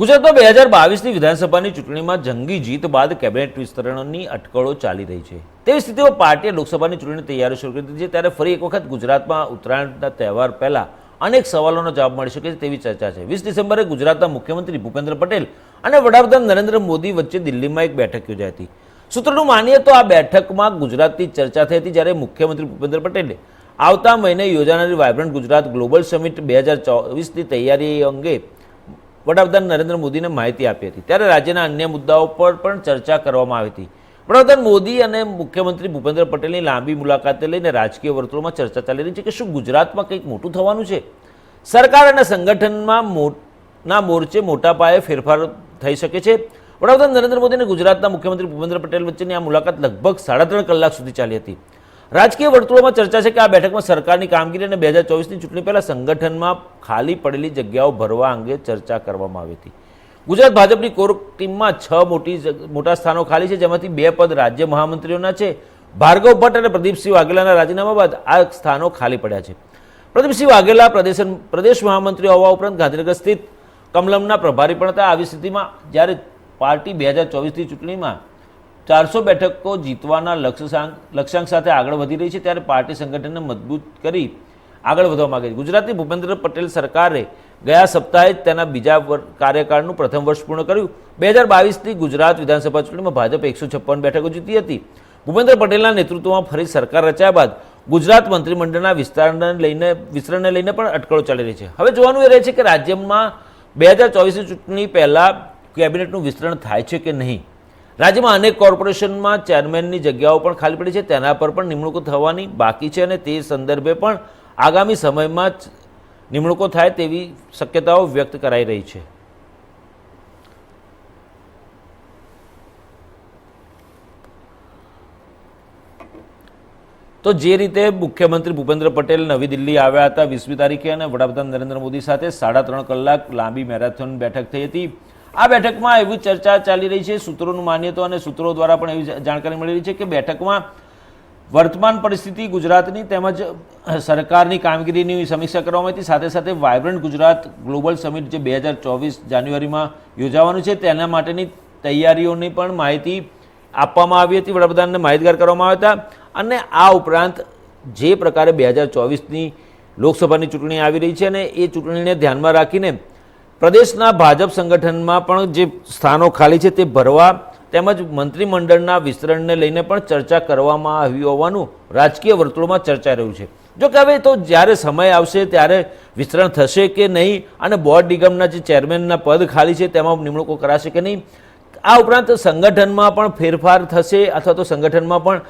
ગુજરાતમાં બે હજાર બાવીસની વિધાનસભાની ચૂંટણીમાં જંગી જીત બાદ કેબિનેટ વિસ્તરણની અટકળો ચાલી રહી છે. તેવી સ્થિતિમાં પાર્ટીએ લોકસભાની ચૂંટણી તૈયારી શરૂ કરી દીધી છે. ત્યારે ફરી એક વખત ગુજરાતમાં ઉત્તરાયણના તહેવાર પહેલા અનેક સવાલોનો જવાબ મળી શકે છે તેવી ચર્ચા છે. વીસ ડિસેમ્બરે ગુજરાતના મુખ્યમંત્રી ભૂપેન્દ્ર પટેલ અને વડાપ્રધાન નરેન્દ્ર મોદી વચ્ચે દિલ્હીમાં એક બેઠક યોજાઈ હતી. સૂત્રોનું માનીએ તો આ બેઠકમાં ગુજરાતની ચર્ચા થઈ હતી જ્યારે મુખ્યમંત્રી ભૂપેન્દ્ર પટેલે આવતા મહિને યોજાનારી વાયબ્રન્ટ ગુજરાત ગ્લોબલ સમિટ બે હજાર ચોવીસની તૈયારી અંગે વડાપ્રધાન નરેન્દ્ર મોદીને માહિતી આપી હતી. ત્યારે રાજ્યના અન્ય મુદ્દાઓ પર પણ ચર્ચા કરવામાં આવી હતી. વડાપ્રધાન મોદી અને મુખ્યમંત્રી ભૂપેન્દ્ર પટેલની લાંબી મુલાકાતે લઈને રાજકીય વર્તુળોમાં ચર્ચા ચાલી રહી છે કે શું ગુજરાતમાં કંઈક મોટું થવાનું છે? સરકાર અને સંગઠનમાં ના મોરચે મોટા પાયે ફેરફાર થઈ શકે છે? વડાપ્રધાન નરેન્દ્ર મોદી અને ગુજરાતના મુખ્યમંત્રી ભૂપેન્દ્ર પટેલ વચ્ચેની આ મુલાકાત લગભગ સાડા ત્રણ કલાક સુધી ચાલી હતી. રાજકીય વર્તુળોમાં ચર્ચા છે કે આ બેઠકમાં સરકારની કામગીરી અને બે હજાર ચોવીસની ચૂંટણી પહેલાં સંગઠનમાં ખાલી પડેલી જગ્યાઓ ભરવા અંગે ચર્ચા કરવામાં આવી હતી. ગુજરાત ભાજપની કોર ટીમમાં છ મોટી મોટા સ્થાનો ખાલી છે, જેમાંથી બે પદ રાજ્ય મહામંત્રીઓના છે. ભાર્ગવ ભટ્ટ અને પ્રદીપસિંહ વાઘેલાના રાજીનામા બાદ આ સ્થાનો ખાલી પડ્યા છે. પ્રદીપસિંહ વાઘેલા પ્રદેશ પ્રદેશ મહામંત્રી હોવા ઉપરાંત ગાંધીનગર સ્થિત કમલમના પ્રભારી પણ હતા. આવી સ્થિતિમાં જ્યારે પાર્ટી બે હજાર ચોવીસની ચૂંટણીમાં ચારસો બેઠકો જીતવાના લક્ષ્યાંક લક્ષ્યાંક સાથે આગળ વધી રહી છે. ત્યારે પાર્ટી સંગઠનને મજબૂત કરી આગળ વધવા માગે છે. ગુજરાતની ભૂપેન્દ્ર પટેલ સરકારે ગયા સપ્તાહે જ તેના બીજા કાર્યકાળનું પ્રથમ વર્ષ પૂર્ણ કર્યું. બે હજાર બાવીસથી ગુજરાત વિધાનસભા ચૂંટણીમાં ભાજપ એકસો છપ્પન બેઠકો જીતી હતી. ભૂપેન્દ્ર પટેલના નેતૃત્વમાં ફરી સરકાર રચ્યા બાદ ગુજરાત મંત્રીમંડળના વિસ્તારને લઈને વિસ્તરણને લઈને પણ અટકળો ચાલી રહી છે. હવે જોવાનું એ રહે છે કે રાજ્યમાં બે હજાર ચોવીસની ચૂંટણી પહેલાં કેબિનેટનું વિસ્તરણ થાય છે કે નહીં? રાજ્યમાં અનેક કોર્પોરેશનમાં ચેરમેનની જગ્યાઓ પણ ખાલી પડી છે. તેના પર પણ નિમણૂકો થવાની બાકી છે અને તે સંદર્ભે પણ આગામી સમયમાં જ નિમણૂકો થાય તેવી શક્યતાઓ વ્યક્ત કરાઈ રહી છે. તો જે રીતે મુખ્યમંત્રી ભૂપેન્દ્ર પટેલ નવી દિલ્હી આવ્યા હતા વીસમી તારીખે અને વડાપ્રધાન નરેન્દ્ર મોદી સાથે સાડા ત્રણ કલાક લાંબી મેરેથોન બેઠક થઈ હતી. આ બેઠકમાં એવી ચર્ચા ચાલી રહી છે, સૂત્રોનું માનીએ તો અને સૂત્રો દ્વારા પણ એવી જાણકારી મળી રહી છે કે બેઠકમાં વર્તમાન પરિસ્થિતિ ગુજરાતની તેમજ સરકારની કામગીરીની સમીક્ષા કરવામાં હતી. સાથે સાથે વાયબ્રન્ટ ગુજરાત ગ્લોબલ સમિટ જે બે હજાર ચોવીસ જાન્યુઆરીમાં યોજાવાનું છે, તેના માટેની તૈયારીઓની પણ માહિતી આપવામાં આવી હતી, વડાપ્રધાનને માહિતગાર કરવામાં આવ્યા હતા. અને આ ઉપરાંત જે પ્રકારે બે હજાર ચોવીસની લોકસભાની ચૂંટણી આવી રહી છે અને એ ચૂંટણીને ધ્યાનમાં રાખીને પ્રદેશના ભાજપ સંગઠનમાં પણ જે સ્થાનો ખાલી છે તે ભરવા તેમજ મંત્રીમંડળના વિસ્તરણને લઈને પણ ચર્ચા કરવામાં આવી હોવાનું રાજકીય વર્તુળોમાં ચર્ચાઈ રહ્યું છે. જો કે હવે તો જ્યારે સમય આવશે ત્યારે વિસ્તરણ થશે કે નહીં અને બોર્ડ નિગમના જે ચેરમેનના પદ ખાલી છે તેમાં નિમણૂકો કરાશે કે નહીં, આ ઉપરાંત સંગઠનમાં પણ ફેરફાર થશે અથવા તો સંગઠનમાં પણ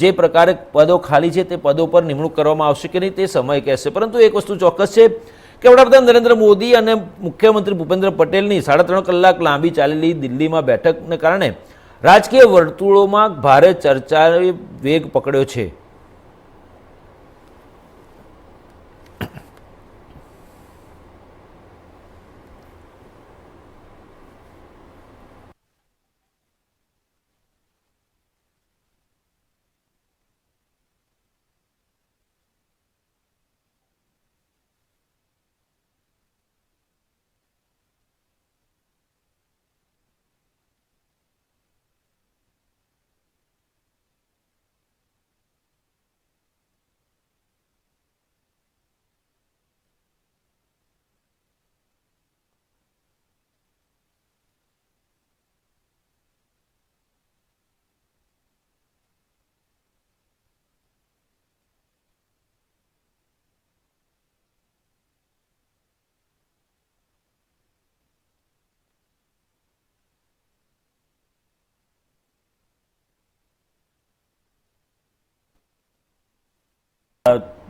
જે પ્રકારે પદો ખાલી છે તે પદો પર નિમણૂક કરવામાં આવશે કે નહીં તે સમય કહેશે. પરંતુ એક વસ્તુ ચોક્કસ છે કે વડાપ્રધાન નરેન્દ્ર મોદી અને મુખ્યમંત્રી ભૂપેન્દ્ર પટેલની સાડા ત્રણ કલાક લાંબી ચાલેલી દિલ્હીમાં બેઠકને કારણે રાજકીય વર્તુળોમાં ભારે ચર્ચાએ વેગ પકડ્યો છે.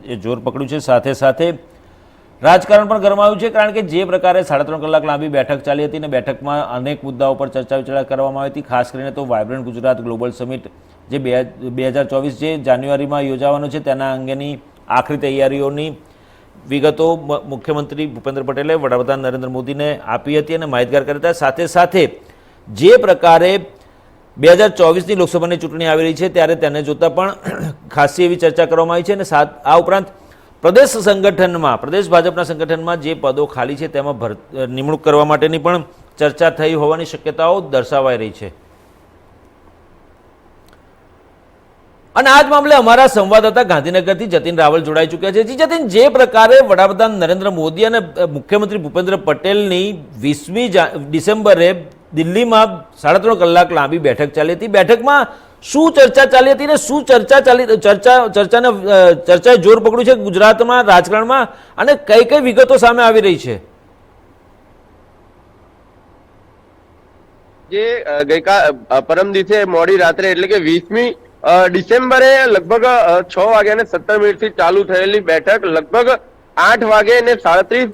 એ જોર પકડ્યું છે. સાથે સાથે રાજકારણ પણ ગરમાયું છે, કારણ કે જે પ્રકારે સાડા ત્રણ કલાક લાંબી બેઠક ચાલી હતી અને બેઠકમાં અનેક મુદ્દાઓ પર ચર્ચા વિચારણા કરવામાં આવી હતી. ખાસ કરીને તો વાયબ્રન્ટ ગુજરાત ગ્લોબલ સમિટ જે બે બે હજાર ચોવીસ જે જાન્યુઆરીમાં યોજાવાનો છે, તેના અંગેની આખરી તૈયારીઓની વિગતો મુખ્યમંત્રી ભૂપેન્દ્ર પટેલે વડાપ્રધાન નરેન્દ્ર મોદીને આપી હતી અને માહિતગાર કરતા સાથે સાથે જે પ્રકારે બે હજાર ચોવીસની લોકસભાની ચૂંટણી આવી રહી છે, ત્યારે તેને જોતાં પણ ખાસી એવી ચર્ચા કરવામાં આવી છે અને સાથ આ ઉપરાંત પ્રદેશ સંગઠનમાં, પ્રદેશ ભાજપના સંગઠનમાં જે પદો ખાલી છે, તેમાં ભર નિમણૂક કરવા માટેની પણ ચર્ચા થઈ હોવાની શક્યતાઓ દર્શાવાઈ રહી છે. અને આ જ મામલે અમારા સંવાદદાતા ગાંધીનગરથી જતીન રાવલ જોડાઈ ચૂક્યા છે. જી જતીન, જે પ્રકારે વડાપ્રધાન નરેન્દ્ર મોદી અને મુખ્યમંત્રી ભૂપેન્દ્ર પટેલની વીસમી ડિસેમ્બરે દિલ્હીમાં સાડા ત્રણ કલાક લાંબી બેઠક ચાલી હતી. બેઠકમાં શું ચર્ચા ચાલી હતી ને શું ચર્ચા ચાલી, ચર્ચા, ચર્ચાને ચર્ચાએ જોર પકડ્યું છે ગુજરાતમાં, રાજકારણમાં અને કઈ કઈ વિગતો સામે આવી રહી છે? જે ગઈકાલ પરમ દિવસે મોડી રાત્રે એટલે કે વીસમી ડિસેમ્બરે લગભગ છ વાગ્યા ને સત્તર મિનિટથી ચાલુ થયેલી બેઠક લગભગ આઠ વાગે અને સાડત્રીસ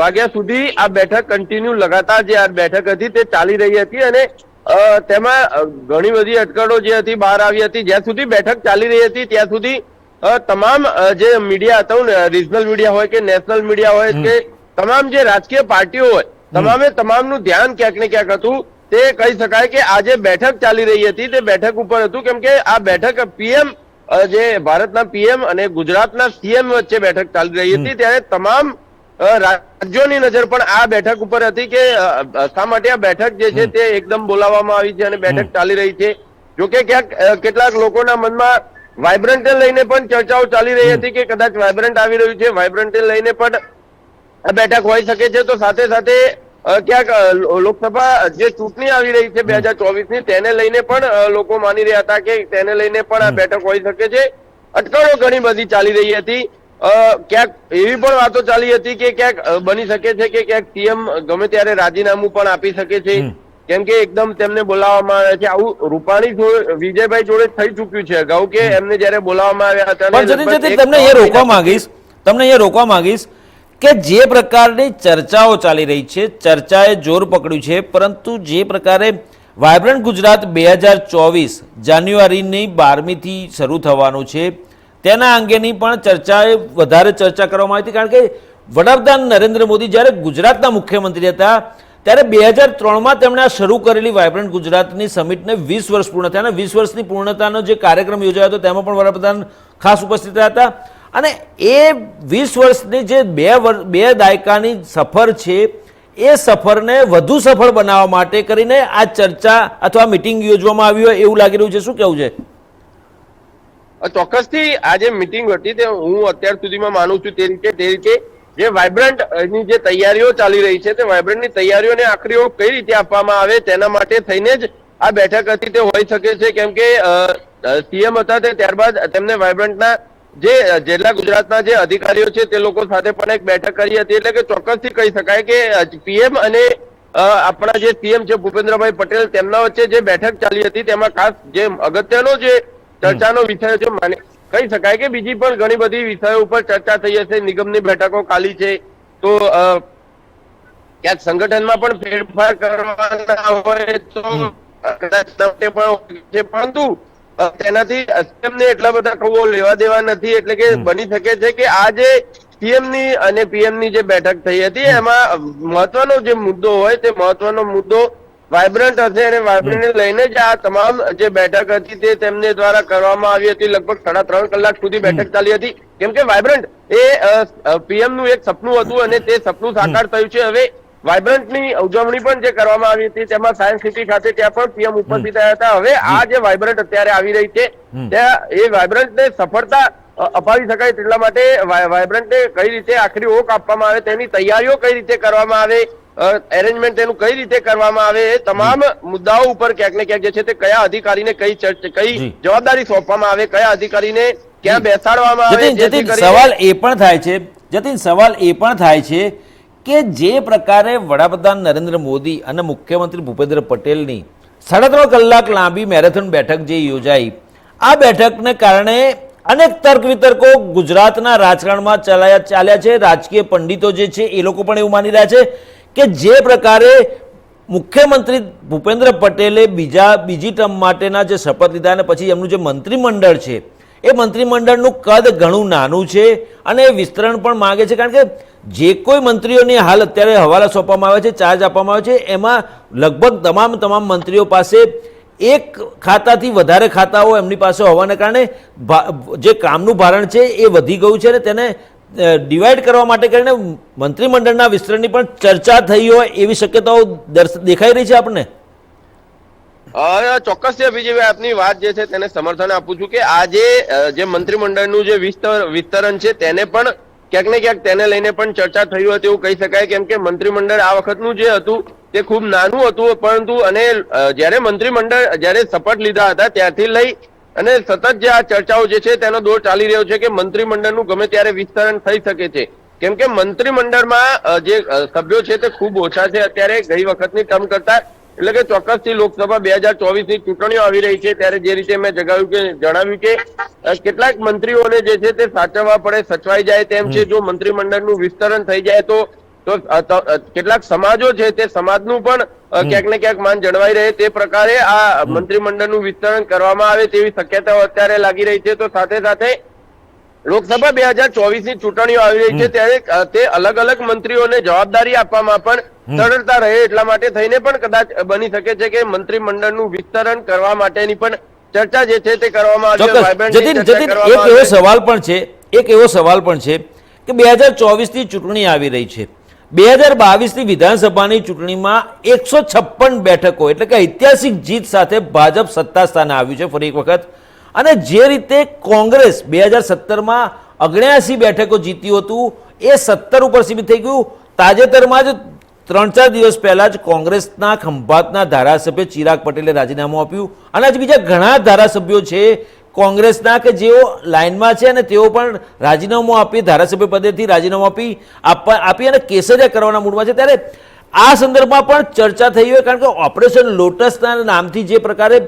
વાગ્યા સુધી આ બેઠક કન્ટિન્યુ લગાતાર જે આ બેઠક હતી તે ચાલી રહી હતી અને તેમાં ઘણી બધી અટકળો જે હતી બહાર આવી હતી. જ્યાં સુધી બેઠક ચાલી રહી હતી ત્યાં સુધી તમામ જે મીડિયા હતા રિજનલ મીડિયા હોય કે નેશનલ મીડિયા હોય કે તમામ જે રાજકીય પાર્ટીઓ હોય તમામે તમામનું ધ્યાન ક્યાંક ને ક્યાંક હતું તે કહી શકાય કે આ જે બેઠક ચાલી રહી હતી તે બેઠક ઉપર હતું. કેમ કે આ બેઠક પીએમ જે ભારતના પીએમ અને ગુજરાતના સીએમ વચ્ચે બેઠક ચાલી રહી હતી ત્યારે તમામ રાજ્યોની નજર પણ આ બેઠક ઉપર હતી કે શા માટે આ બેઠક જે છે તે એકદમ બોલાવવામાં આવી છે અને બેઠક ચાલી રહી છે? જોકે ક્યાંક કેટલાક લોકોના મનમાં વાઇબ્રન્ટને લઈને પણ ચર્ચાઓ ચાલી રહી હતી કે કદાચ વાઇબ્રન્ટ આવી રહ્યું છે. વાઇબ્રન્ટને લઈને પણ આ બેઠક હોઈ શકે છે. તો સાથે સાથે ક્યાંક લોકસભા જે ચૂંટણી આવી રહી છે બે હજાર ચોવીસની તેને લઈને પણ લોકો માની રહ્યા હતા કે તેને લઈને પણ આ બેઠક હોઈ શકે છે. અટકળો ઘણી બધી ચાલી રહી હતી. ક્યાંક એવી પણ વાતો ચાલી હતી કે ક્યાંક બની શકે છે કે ક્યાંક સીએમ ગમે ત્યારે રાજીનામું પણ આપી શકે છે. કેમ કે એકદમ તેમને બોલાવવામાં આવે છે. આવું રૂપાણી વિજયભાઈ જોડે થઈ ચૂક્યું છે અગાઉ કે એમને જયારે બોલાવવામાં આવ્યા હતા તમને અહીંયા રોકવા માંગીશ. તમને અહીંયા રોકવા માંગીશ. કે જે પ્રકારની ચર્ચાઓ ચાલી રહી છે, ચર્ચાએ જોર પકડ્યું છે, પરંતુ જે પ્રકારે વાયબ્રન્ટ ગુજરાત બે હજાર ચોવીસ જાન્યુઆરીની બારમીથી શરૂ થવાનું છે, તેના અંગેની પણ ચર્ચાએ વધારે ચર્ચા કરવામાં આવી હતી, કારણ કે વડાપ્રધાન નરેન્દ્ર મોદી જ્યારે ગુજરાતના મુખ્યમંત્રી હતા, ત્યારે બે હજાર ત્રણમાં તેમણે આ શરૂ કરેલી વાયબ્રન્ટ ગુજરાતની સમિટને વીસ વર્ષ પૂર્ણ થયા અને વીસ વર્ષની પૂર્ણતાનો જે કાર્યક્રમ યોજાયો હતો, તેમાં પણ વડાપ્રધાન ખાસ ઉપસ્થિત રહ્યા હતા. અને એ વીસ વર્ષની જે બે વર્ષ બે દાયકાની સફર છે, એ સફરને વધુ સફળ બનાવવા માટે કરીને આ ચર્ચા અથવા મિટિંગ યોજવામાં આવી હોય એવું લાગી રહ્યું છે. શું કેવું છે? ચોક્કસથી આ જે મિટિંગ હતી તે હું અત્યાર સુધીમાં માનું છું તે રીતે તે રીતે જે વાઇબ્રન્ટની જે તૈયારીઓ ચાલી રહી છે, તે વાઇબ્રન્ટની તૈયારીઓને આખરી ઓપ કઈ રીતે આપવામાં આવે તેના માટે થઈને જ આ બેઠક હતી તે હોઈ શકે છે. કેમ કે સીએમ હતા તે ત્યારબાદ તેમને વાઇબ્રન્ટના જે જેટલા ગુજરાતના જે અધિકારીઓ છે તે લોકો સાથે પણ એક બેઠક કરી હતી એટલે કે ચોક્કસથી કહી શકાય કે પીએમ અને આપણા જે સીએમ છે ભૂપેન્દ્રભાઈ પટેલ તેમના વચ્ચે જે બેઠક ચાલી હતી તેમાં ખાસ જે અગત્યનો જે ચર્ચાનો વિષય છે માને કહી શકાય કે બીજી પણ ઘણી બધી વિષયો ઉપર ચર્ચા થઈ હશે નિગમની બેઠકો ખાલી છે. તો ક્યાંક સંગઠનમાં પણ ફેરફાર કરવાના હોય તો કદાચ પણ પરંતુ તેનાથી તેમને એટલા બધા કહો લેવા દેવા નથી એટલે કે બની શકે છે કે આ જે સીએમની અને પીએમની જે બેઠક થઈ હતી એમાં મહત્વનો જે મુદ્દો હોય તે મહત્વનો મુદ્દો વાઇબ્રન્ટ હશે અને વાઇબ્રન્ટ લઈને જ આ તમામ જે બેઠક હતી તે તેમને દ્વારા કરવામાં આવી હતી લગભગ સાડા ત્રણ કલાક સુધી બેઠક ચાલી હતી. કેમ કે વાયબ્રન્ટ એ પીએમનું એક સપનું હતું અને તે સપનું સાકાર થયું છે. હવે વાઇબ્રન્ટની ઉજવણી પણ જે કરવામાં આવી હતી તેમાં સાયન્સ સિટી ખાતે ત્યાં પણ પીએમ ઉપસ્થિત રહ્યા હતા. હવે આ જે વાઇબ્રન્ટ અત્યારે આવી રહી છે ત્યાં એ વાઇબ્રન્ટને સફળતા અપાવી શકાય તેટલા માટે વાઇબ્રન્ટને કઈ રીતે આખરી ઓક આપવામાં આવે તેની તૈયારીઓ કઈ રીતે કરવામાં આવે એરેન્જમેન્ટ તેનું કઈ રીતે કરવામાં આવે એ તમામ મુદ્દાઓ ઉપર ક્યાંક ને ક્યાંક જે છે તે કયા અધિકારીને કઈ કઈ જવાબદારી સોંપવામાં આવે કયા અધિકારીને ક્યાં બેસાડવામાં આવે સવાલ એ પણ થાય છે જતીન સવાલ એ પણ થાય છે કે જે પ્રકારે વડાપ્રધાન નરેન્દ્ર મોદી અને મુખ્યમંત્રી ભૂપેન્દ્ર પટેલની સાડા ત્રણ કલાક લાંબી મેરેથોન બેઠક જે યોજાઈ, આ બેઠકને કારણે અનેક તર્ક વિતર્કો ગુજરાતના રાજકારણમાં ચલાયા ચાલ્યા છે. રાજકીય પંડિતો જે છે એ લોકો પણ એવું માની રહ્યા છે કે જે પ્રકારે મુખ્યમંત્રી ભૂપેન્દ્ર પટેલે બીજા, બીજી ટર્મ માટેના જે શપથ લીધા અને પછી એમનું જે મંત્રીમંડળ છે, એ મંત્રીમંડળનું કદ ઘણું નાનું છે અને એ વિસ્તરણ પણ માંગે છે. કારણ કે જે કોઈ મંત્રીઓની હાલ અત્યારે હવાલા સોંપવામાં આવે છે ચાર્જ આપવામાં આવે છે, એમાં લગભગ તમામ તમામ મંત્રીઓ પાસે એક ખાતાથી વધારે ખાતાઓ એમની પાસે હોવાને કારણે જે કામનું ભારણ છે એ વધી ગયું છે અને તેને ડિવાઈડ કરવા માટે કરીને મંત્રીમંડળના વિસ્તરણની પણ ચર્ચા થઈ હોય એવી શક્યતાઓ દેખાઈ રહી છે આપણને ચોક્કસ છે અભિજીભાઈ આપની વાત જે છે તેને સમર્થન આપું છું કે આજે જે મંત્રીમંડળનું જે વિસ્તર, વિસ્તરણ છે તેને પણ ક્યાંક ને ક્યાંક તેને લઈને પણ ચર્ચા થઈ હોય તેવું કહી શકાય, કેમ કે મંત્રીમંડળ આ વખતનું જે હતું, તે ખૂબ નાનું હતું, પરંતુ અને જ્યારે મંત્રીમંડળ, જ્યારે શપથ લીધા હતા ત્યારથી લઈ અને સતત જે આ ચર્ચાઓ જે છે, તેનો દોર ચાલી રહ્યો છે કે મંત્રીમંડળનું ગમે ત્યારે વિસ્તરણ થઈ શકે છે. કેમ કે મંત્રીમંડળમાં જે સભ્યો છે તે ખૂબ ઓછા છે. અત્યારે ગઈ વખતની ટર્મ કરતા એટલે કે ચોક્કસથી લોકસભા બે હજાર ચોવીસની ચૂંટણીઓ આવી રહી છે ત્યારે જે રીતે મેં જગાવ્યું કે જણાવ્યું કે કેટલાક મંત્રીઓને જે છે તે સાચવવા પડે સચવાઈ જાય તેમ છે. જો મંત્રીમંડળનું વિસ્તરણ થઈ જાય તો તો કેટલાક સમાજો છે તે સમાજનું પણ ક્યાંક ને ક્યાંક માન જળવાઈ રહે તે પ્રકારે આ મંત્રીમંડળનું વિસ્તરણ કરવામાં આવે તેવી શક્યતાઓ અત્યારે લાગી રહી છે. તો સાથે સાથે લોકસભા બે હજાર ચોવીસની ચૂંટણીઓ આવી રહી છે ત્યારે તે અલગ અલગ મંત્રીઓને જવાબદારી આપવામાં પણ સરળતા રહે એટલા માટે થઈને પણ કદાચ બની શકે છે કે મંત્રીમંડળનું વિસ્તરણ કરવા માટેની પણ ચર્ચા જે છે તે કરવામાં આવી જતીન જતીન એક એવો સવાલ પણ છે એક એવો સવાલ પણ છે કે બે હજાર ચોવીસની ચૂંટણી આવી રહી છે. બે હજાર બાવીસની વિધાનસભાની ચૂંટણીમાં એકસો છપ્પન બેઠકો એટલે કે ઐતિહાસિક જીત સાથે ભાજપ સત્તા સ્થાને આવ્યું છે. ફરી એક વખત અને જે રીતે કોંગ્રેસ બે હજાર સત્તરમાં અગણ્યાસી બેઠકો જીત્યું હતું, એ સત્તર ઉપર સીમિત થઈ ગયું. તાજેતરમાં જ ત્રણ ચાર દિવસ પહેલાં જ કોંગ્રેસના ખંભાતના ધારાસભ્ય ચિરાગ પટેલે રાજીનામું આપ્યું. અને આજ બીજા ઘણા ધારાસભ્યો છે, કોંગ્રેસના કે જેઓ લાઇનમાં છે અને તેઓ પણ રાજીનામું આપી, ધારાસભ્ય પદેથી રાજીનામું આપી, આપવા આપી અને કેસરિયા કરવાના મૂડમાં છે. ત્યારે આ સંદર્ભમાં પણ ચર્ચા થઈ હોય, કારણ કે ઓપરેશન લોટસના નામથી જે પ્રકારે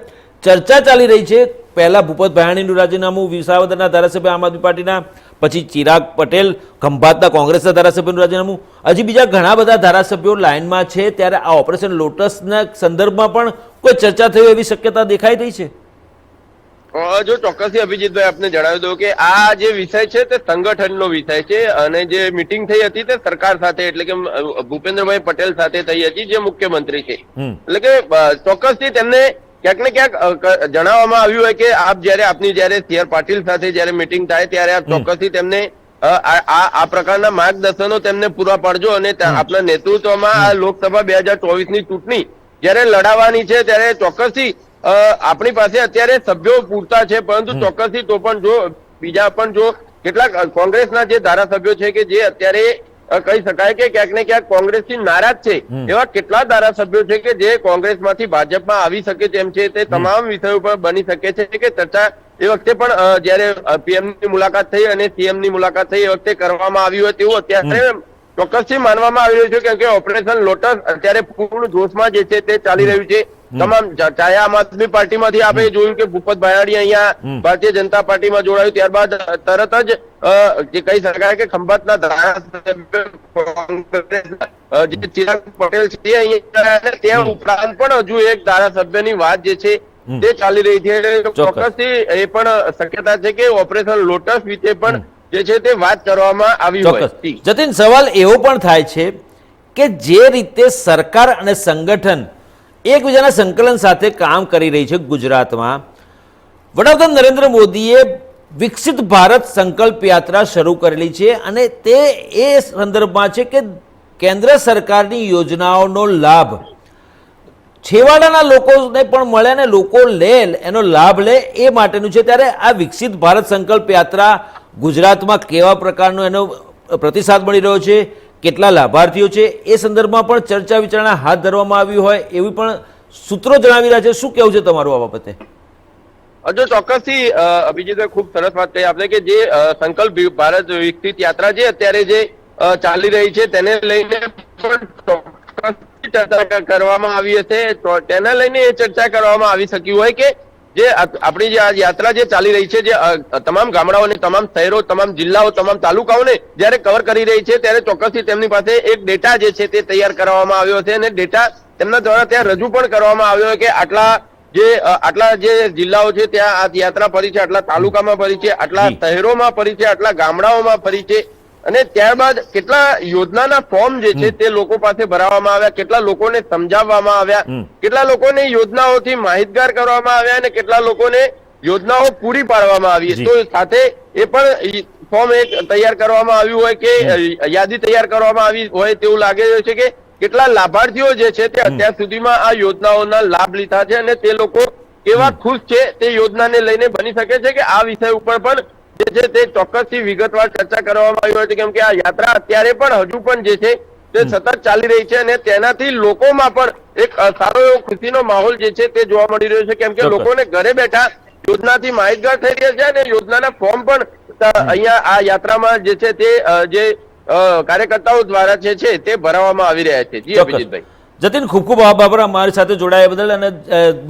ચર્ચા ચાલી રહી છે પહેલા ભૂપત ભાયાણીનું રાજીનામું વિસાવદરના ધારાસભ્ય આમ આદમી પાર્ટીના પછી ચિરાગ પટેલ ખંભાતના કોંગ્રેસના ધારાસભ્યનું રાજીનામું. હજી બીજા ઘણા બધા ધારાસભ્યો લાઇનમાં છે ત્યારે આ ઓપરેશન લોટસના સંદર્ભમાં પણ કોઈ ચર્ચા થઈ એવી શક્યતા દેખાઈ રહી છે? જો ચોક્કસથી અભિજીતભાઈ આપને જણાવી દઉં કે આ જે વિષય છે તે સંગઠનનો વિષય છે અને જે મિટિંગ થઈ હતી તે સરકાર સાથે એટલે કે ભૂપેન્દ્રભાઈ પટેલ સાથે થઈ હતી જે મુખ્યમંત્રી છે. એટલે કે ચોક્કસથી તેમને ક્યાંક ને ક્યાંક જણાવવામાં આવ્યું હોય કે આપ જયારે આપની જયારે સી પાટીલ સાથે જયારે મિટિંગ થાય ત્યારે આપ ચોક્કસથી તેમને આ પ્રકારના માર્ગદર્શનો તેમને પૂરા પાડજો અને આપના નેતૃત્વમાં આ લોકસભા બે હજાર ચોવીસની ચૂંટણી જયારે લડાવવાની છે ત્યારે ચોક્કસથી આપણી પાસે અત્યારે સભ્યો પૂરતા છે પરંતુ ચોક્કસથી તો પણ જો બીજા પણ જો કેટલાક કોંગ્રેસના જે ધારાસભ્યો છે કે જે અત્યારે કહી શકાય કે ક્યાંક ને ક્યાંક કોંગ્રેસથી નારાજ છે. એવા કેટલા ધારાસભ્યો છે કે જે કોંગ્રેસમાંથી ભાજપમાં આવી શકે તેમ છે. તે તમામ વિષયો પર બની શકે છે કે ચર્ચા એ વખતે પણ જયારે પીએમની મુલાકાત થઈ અને સીએમની મુલાકાત થઈ એ વખતે કરવામાં આવ્યું હોય તેવું અત્યારે ચોક્કસથી માનવામાં આવી રહ્યું છે કેમ કે ઓપરેશન લોટસ અત્યારે પૂર્ણ જોશમાં જે છે તે ચાલી રહ્યું છે. તમામ ચાહે આમ આદમી પાર્ટીમાંથી આપણે જોયું કે ભૂપત ભાયાડી અહીંયા ભારતીય જનતા પાર્ટીમાં જોડાયું ત્યારબાદ તરત જ જે કહી શકાય કે ખંભાતના ધારાસભ્ય જે ચિરાગ પટેલ છે અહીંયા તે ઉપરાંત પણ હજુ એક ધારાસભ્યની વાત જે છે તે ચાલી રહી છે. ચોક્કસ. ચોક્કસથી એ પણ શક્યતા છે કે ઓપરેશન લોટસ વિશે પણ જે છે તે વાત કરવામાં આવી હોય. જતીન સવાલ એવો પણ થાય છે કે જે રીતે સરકાર અને સંગઠન એકબીજાના સંકલન સાથે કામ કરી રહી છે ગુજરાતમાં. વડાપ્રધાન નરેન્દ્ર મોદીએ વિકસિત ભારત સંકલ્પ યાત્રા શરૂ કરેલી છે અને તે એ સંદર્ભમાં છે કે કેન્દ્ર સરકારની યોજનાઓનો લાભ. છેવાડાના લોકોને પણ મળે અને લોકો લે, એનો લાભ લે એ માટેનું છે. ત્યારે આ વિકસિત ભારત સંકલ્પ યાત્રા ગુજરાતમાં કેવા પ્રકારનો એનો પ્રતિસાદ મળી રહ્યો છે? કેટલા લાભાર્થીઓ છે એ સંદર્ભમાં પણ ચર્ચા વિચારણા હાથ ધરવામાં આવી હોય એવી પણ સૂત્રો જણાવી રહ્યા છે. શું કેવું છે તમારું આ બાબતે? જો ચોક્કસથી અભિજીતે ખૂબ સરસ વાત કહી આપણે કે જે સંકલ્પ ભારત વિકસિત યાત્રા છે અત્યારે જે ચાલી રહી છે તેને લઈને ચર્ચા કરવામાં આવી હશે. તેને લઈને એ ચર્ચા કરવામાં આવી શકી હોય કે જે આપણી જે આ યાત્રા જે ચાલી રહી છે જે તમામ ગામડાઓને તમામ શહેરો તમામ જિલ્લાઓ તમામ તાલુકાઓને જ્યારે કવર કરી રહી છે ત્યારે ચોક્કસથી તેમની પાસે એક ડેટા જે છે તે તૈયાર કરવામાં આવ્યો છે અને ડેટા તેમના દ્વારા ત્યાં રજૂ પણ કરવામાં આવ્યો કે આટલા જે આટલા જે જિલ્લાઓ છે ત્યાં આ યાત્રા ફરી છે આટલા તાલુકામાં ફરી છે આટલા શહેરોમાં ફરી છે આટલા ગામડાઓમાં ફરી છે. અને ત્યારબાદ કેટલા યોજનાના ફોર્મ જે છે તે લોકો પાસે ભરાવવામાં આવ્યા કેટલા લોકોને સમજાવવામાં આવ્યા કેટલા લોકોને યોજનાઓથી માહિતગાર કરવામાં આવ્યા અને કેટલા લોકોને યોજનાઓ પૂરી પાડવામાં આવી. તો સાથે એ પણ ફોર્મ એક તૈયાર કરવામાં આવ્યું હોય કે યાદી તૈયાર કરવામાં આવી હોય તેવું લાગે છે કે કેટલા લાભાર્થીઓ જે છે તે અત્યાર સુધીમાં આ યોજનાઓના લાભ લીધા છે અને તે લોકો કેવા ખુશ છે તે યોજનાને લઈને બની શકે છે કે આ વિષય ઉપર પણ જે છે તે ચોક્કસથી વિગતવાર ચર્ચા કરવામાં આવી હોય છે. કેમ કે આ યાત્રા અત્યારે પણ હજુ પણ જે છે તે સતત ચાલી રહી છે અને તેનાથી લોકોમાં પણ એક સારો એવો ખુશીનો માહોલ જે છે તે જોવા મળી રહ્યો છે. કેમ કે લોકોને ઘરે બેઠા યોજનાથી માહિતગાર થઈ રહ્યા છે અને યોજનાના ફોર્મ પણ અહીંયા આ યાત્રામાં જે છે તે જે કાર્યકર્તાઓ દ્વારા જે છે તે ભરાવવામાં આવી રહ્યા છે. જી. અભિજીતભાઈ. જતીન, ખૂબ ખૂબ આભાર અમારી સાથે જોડાયા બદલ અને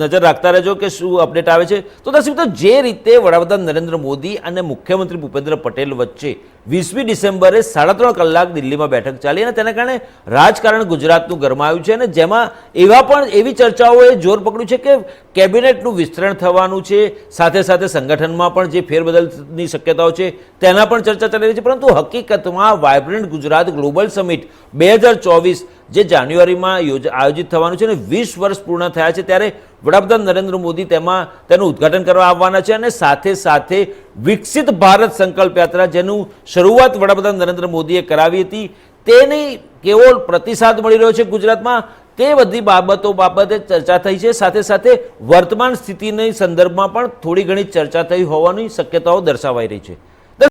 નજર રાખતા રહેજો કે શું અપડેટ આવે છે. તો દર્શક મિત્રો, જે રીતે વડાપ્રધાન નરેન્દ્ર મોદી અને મુખ્યમંત્રી ભૂપેન્દ્ર પટેલ વચ્ચે વીસમી ડિસેમ્બરે સાડા ત્રણ કલાક દિલ્હીમાં બેઠક ચાલી અને તેના કારણે રાજકારણ ગુજરાતનું ગરમાયું છે અને જેમાં એવા પણ એવી ચર્ચાઓએ જોર પકડ્યું છે કે કેબિનેટનું વિસ્તરણ થવાનું છે, સાથે સાથે સંગઠનમાં પણ જે ફેરબદલની શક્યતાઓ છે તેના પણ ચર્ચા ચાલી રહી છે. પરંતુ હકીકતમાં વાયબ્રન્ટ ગુજરાત ગ્લોબલ સમિટ બે હજાર ચોવીસ જે જાન્યુઆરીમાં યોજ, આયોજિત થવાનું છે અને વીસ વર્ષ પૂર્ણ થયા છે ત્યારે વડાપ્રધાન નરેન્દ્ર મોદી તેમાં, તેનું ઉદ્ઘાટન કરવા આવવાના છે અને સાથે સાથે વિકસિત ભારત સંકલ્પ યાત્રા જેનું શરૂઆત વડાપ્રધાન નરેન્દ્ર મોદીએ કરાવી હતી. તેની કેવો પ્રતિસાદ મળી રહ્યો છે ગુજરાતમાં? તે બધી બાબતો બાબતે ચર્ચા થઈ છે. સાથે સાથે વર્તમાન સ્થિતિની સંદર્ભમાં પણ થોડી ઘણી ચર્ચા થઈ હોવાની શક્યતાઓ દર્શાવાઈ રહી છે.